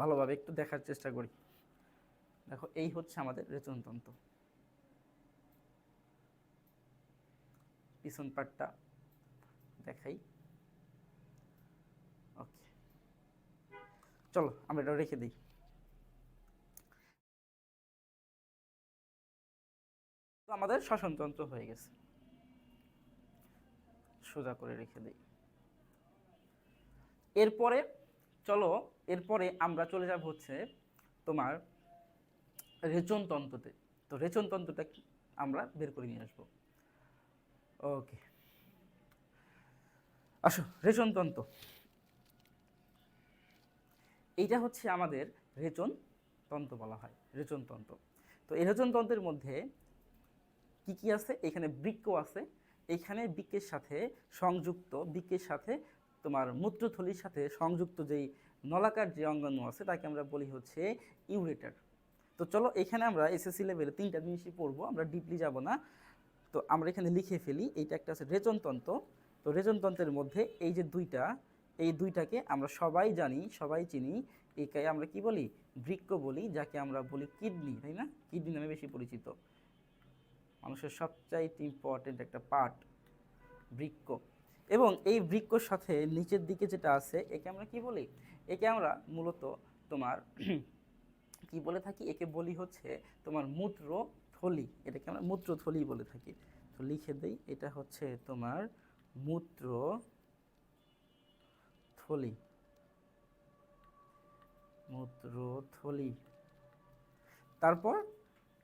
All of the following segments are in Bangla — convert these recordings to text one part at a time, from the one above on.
ভালোভাবে একটু দেখার চেষ্টা করি। দেখো, এই হচ্ছে আমাদের রেচনতন্ত্র পিছন পাটটা দেখাই। ওকে। চলো, আমরা এটা রেখে দিই। আমাদের শ্বসনতন্ত্র হয়ে গেছে। সোজা করে রেখে দিই। এরপরে চলো, এরপরে আমরা চলে যাব হচ্ছে তোমার রেচনতন্ত্রতে তো রেচনতন্ত্রটা কি? আমরা বের করে নিয়ে আসব। ওকে। আসো রেচনতন্ত্র এইটা হচ্ছে আমাদের রেচন তন্ত্র বলা হয় রেচনতন্ত্র তো এই রেচনতন্ত্রের মধ্যে কি কি আছে? এখানে বৃক্ক আছে। এখানে বৃক্কের সাথে সংযুক্ত বৃক্কের সাথে তোমার মূত্রথলির সাথে সংযুক্ত যেই নলাকার যে অঙ্গাণু আছে, তাকে আমরা বলি হচ্ছে ইউরেটার। তো চলো, এখানে আমরা এসএসসি লেভেলে তিনটা জিনিসই পড়ব, আমরা ডিপলি যাব না। তো আমরা এখানে লিখে ফেলি, এইটা একটা আছে রেচনতন্ত্র তো রেচনতন্ত্রের মধ্যে এই যে দুইটা, এই দুইটাকে আমরা সবাই জানি, সবাই চিনি, একে আমরা কি বলি? বৃক্ক বলি, যাকে আমরা বলি কিডনি, তাই না? কিডনি নামে বেশি পরিচিত। মানুষের সবচাইতে ইম্পর্টেন্ট একটা পার্ট বৃক্ক এবং এই বৃক্ষর সাথে নিচের দিকে যেটা আছে, একে আমরা কি বলি? একে আমরা মূলত তোমার কি বলে থাকি? একে বলি হচ্ছে তোমার মূত্র থলি এটাকে আমরা মূত্রথলি বলে থাকি। তো লিখে দেই, এটা হচ্ছে তোমার মূত্র থলি মূত্রথলি। তারপর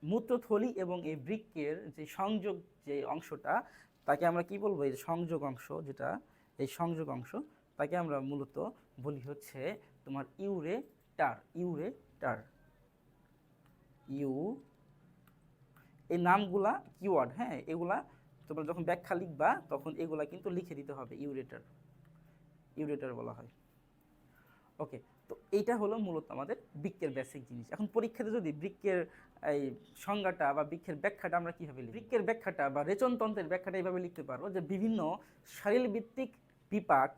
মূত্রথলি এবং এই বৃক্কের যে সংযোগ যে অংশটা তাকে আমরা কি বলব? এই সংযোগ অংশ যেটা, এই সংযোগ অংশ তাকে আমরা মূলত বলি হচ্ছে তোমার ইউরেটার ইউরেটার। ইউ, এই নামগুলা কিওয়ার্ড হ্যাঁ? এগুলা তোমরা যখন ব্যাখ্যা লিখবা, তখন এগুলা কিন্তু লিখে দিতে হবে, ইউরেটার। ইউরেটার বলা হয়। ওকে তো এইটা হলো মূলত আমাদের বৃক্কের বেসিক জিনিস। এখন পরীক্ষাতে যদি বৃক্কের, এই সংজ্ঞাটা বা বৃক্ষের ব্যাখ্যাটা আমরা কীভাবে লিখি বৃক্কের ব্যাখ্যাটা বা রেচনতন্ত্রের ব্যাখ্যাটা এইভাবে লিখতে পারব যে বিভিন্ন শারীরভিত্তিক বিপাক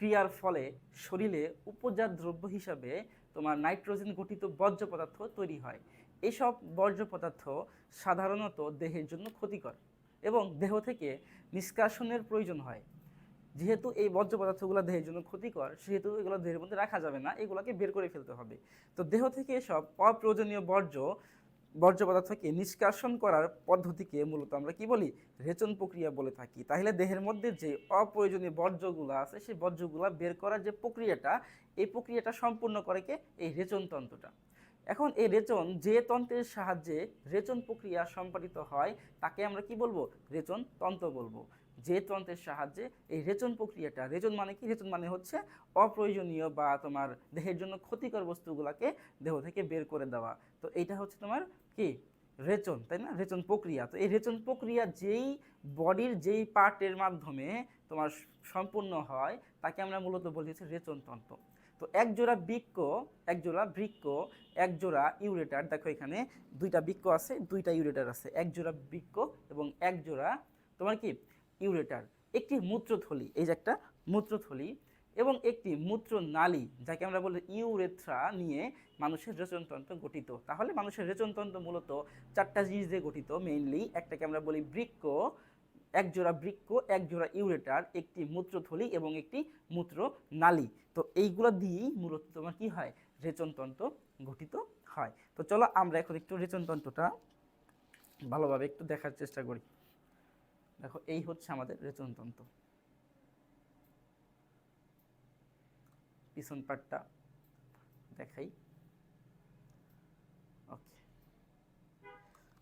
ক্রিয়ার ফলে শরীরে উপজাত দ্রব্য হিসাবে তোমার নাইট্রোজেন গঠিত বর্জ্য পদার্থ তৈরি হয়। এসব বর্জ্য পদার্থ সাধারণত দেহের জন্য ক্ষতিকর এবং দেহ থেকে নিষ্কাশনের প্রয়োজন হয়। যেহেতু এই বর্জ্য পদার্থগুলো দেহের জন্য ক্ষতিকর, সেহেতু এগুলো দেহের মধ্যে রাখা যাবে না, এগুলোকে বের করে ফেলতে হবে। তো দেহ থেকে এসব অপ্রয়োজনীয় বর্জ্য বর্জ্য পদার্থকে নিষ্কাশন করার পদ্ধতিকে মূলত আমরা কি বলি? রেচন প্রক্রিয়া বলে থাকি। তাহলে দেহের মধ্যে যে অপ্রয়োজনীয় বর্জ্যগুলো আছে, সেই বর্জ্যগুলো বের করার যে প্রক্রিয়াটা, এই প্রক্রিয়াটা সম্পূর্ণ করে কে? এই রেচন তন্ত্রটা এখন এই রেচন যে তন্ত্রের সাহায্যে রেচন প্রক্রিয়া সম্পাদিত হয়, তাকে আমরা কি বলব? রেচন তন্ত্র বলব। যে তন্ত্রের সাহায্যে এই রেচন প্রক্রিয়াটা, রেচন মানে কি? রেচন মানে হচ্ছে অপ্রয়োজনীয় বা তোমার দেহের জন্য ক্ষতিকর বস্তুগুলোকে দেহ থেকে বের করে দেওয়া। তো এইটা হচ্ছে তোমার কি? রেচন, তাই না? রেচন প্রক্রিয়া। তো এই রেচন প্রক্রিয়া যেই বডির যেই পার্টের মাধ্যমে তোমার সম্পূর্ণ হয়, তাকে আমরা মূলত বলি হচ্ছে রেচন তন্ত্র। তো এক জোড়া বৃক্ক এক জোড়া বৃক্ক এক জোড়া ইউরেটার। দেখো এখানে দুইটা বৃক্ষ আছে, দুইটা ইউরেটার আছে। এক জোড়া বৃক্ক এবং এক জোড়া তোমার কি? ইউরেটার। একটি মূত্রথলি, এই যে একটা মূত্রথলি এবং একটি মূত্রনালী, যাকে আমরা বলি ইউরেথ্রা, নিয়ে মানুষের রেচনতন্ত্র গঠিত। তাহলে মানুষের রেচনতন্ত্র মূলত চারটা জিনিস দিয়ে গঠিত। মেইনলি একটাকে আমরা বলি বৃক্ক এক জোড়া বৃক্ক এক জোড়া ইউরেটার, একটি মূত্রথলি এবং একটি মূত্র নালী। তো এইগুলো দিয়েই মূলত তোমার কি হয়? রেচনতন্ত্র গঠিত হয়। তো চলো আমরা এখন একটু রেচনতন্ত্রটা ভালোভাবে একটু দেখার চেষ্টা করি। দেখো, এই হচ্ছে আমাদের রেচনতন্ত্র পিছন পাটটা দেখাই। ওকে।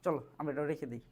চলো, আমরা এটা রেখে দিই।